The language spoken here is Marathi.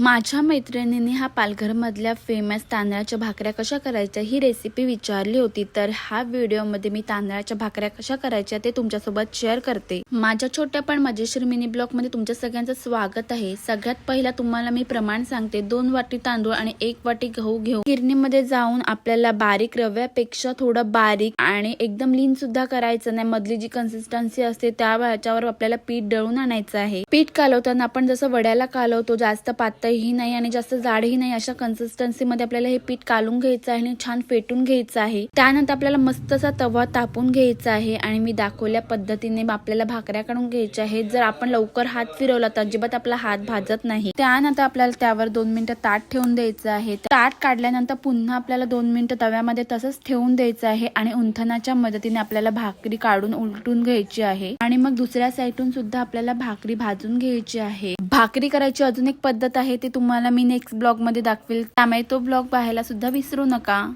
माझ्या मैत्रिणीने हा पालघरमधल्या फेमस तांदळाच्या भाकऱ्या कशा करायच्या ही रेसिपी विचारली होती. तर हा व्हिडिओमध्ये मी तांदळाच्या भाकऱ्या कशा करायच्या ते तुमच्यासोबत शेअर करते. माझ्या छोट्या पण मजेशीर मिनी ब्लॉगमध्ये तुमच्या सगळ्यांचं स्वागत आहे. सगळ्यात पहिला तुम्हाला मी प्रमाण सांगते. दोन वाटी तांदूळ आणि एक वाटी गहू घेऊ गिरणीमध्ये जाऊन आपल्याला बारीक रव्यापेक्षा थोडं बारीक आणि एकदम लीन सुद्धा करायचं नाही. मधली जी कन्सिस्टन्सी असते त्या ह्याच्यावर आपल्याला पीठ दळून आणायचं आहे. पीठ कालवताना आपण जसं वड्याला कालवतो जास्त पातळ पातळही नाही आणि जास्त जाडही नाही अशा कन्सिस्टन्सीमध्ये आपल्याला हे पीठ कालून घ्यायचं आहे आणि छान फेटून घ्यायचं आहे. त्यानंतर आपल्याला मस्त असा तवा तापून घ्यायचा आहे आणि मी दाखवल्या पद्धतीने आपल्याला भाकऱ्या काढून घ्यायच्या आहेत. जर आपण लवकर हात फिरवला तर अजिबात आपला हात भाजत नाही. त्यानंतर आपल्याला त्यावर दोन मिनिटं ताट ठेवून द्यायचं आहे. ताट काढल्यानंतर पुन्हा आपल्याला दोन मिनिटं तव्यामध्ये तसंच ठेवून द्यायचं आहे आणि उंथनाच्या मदतीने आपल्याला भाकरी काढून उलटून घ्यायची आहे. आणि मग दुसऱ्या साईडून सुद्धा आपल्याला भाकरी भाजून घ्यायची आहे. भाकरी करायची अजून एक पद्धत आहे ती तुम्हाला मी नेक्स्ट ब्लॉगमध्ये दाखवेल. त्यामुळे तो ब्लॉग पाहायला सुद्धा विसरू नका.